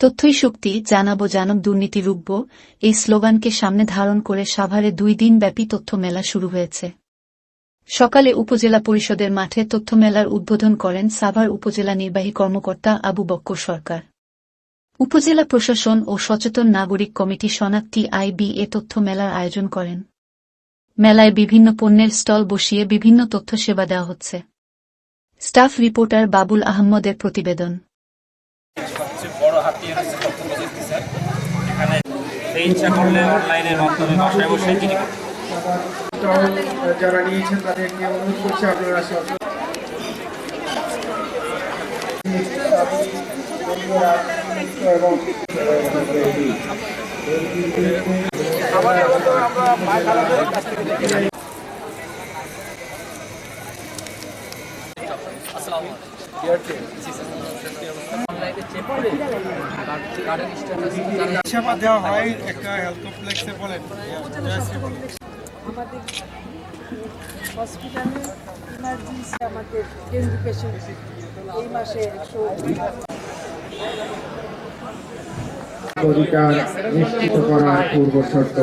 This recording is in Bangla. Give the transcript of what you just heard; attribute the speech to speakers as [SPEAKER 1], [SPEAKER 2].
[SPEAKER 1] তথ্যই শক্তি, জানাব জানব, দুর্নীতি রুখব, এই স্লোগানকে সামনে ধারণ করে সাভারে দুই দিনব্যাপী তথ্য মেলা শুরু হয়েছে। সকালে উপজেলা পরিষদের মাঠে তথ্য মেলার উদ্বোধন করেন সাভার উপজেলা নির্বাহী কর্মকর্তা আবু বক্কর সরকার। উপজেলা প্রশাসন ও সচেতন নাগরিক কমিটি শনাক্তি আইবি এ তথ্য মেলার আয়োজন করেন। মেলায় বিভিন্ন পণ্যের স্টল বসিয়ে বিভিন্ন তথ্য সেবা দেওয়া হচ্ছে। স্টাফ রিপোর্টার বাবুল আহমদের প্রতিবেদন।
[SPEAKER 2] সবচেয়ে বড় হাতিয়ার হচ্ছে তথ্য প্রযুক্তি স্যার। এখানে ইচ্ছা করলে অনলাইনের মাধ্যমে বাসায় বসে কিনে
[SPEAKER 3] যারা নিয়েছেন তাদেরকে অনুরোধ করছি আপনারা সব এবং সেবা দেওয়া হয় একটা হেলথ কমপ্লেক্সে বলেন। অধিকার নিশ্চিত করার পূর্ব শর্ত।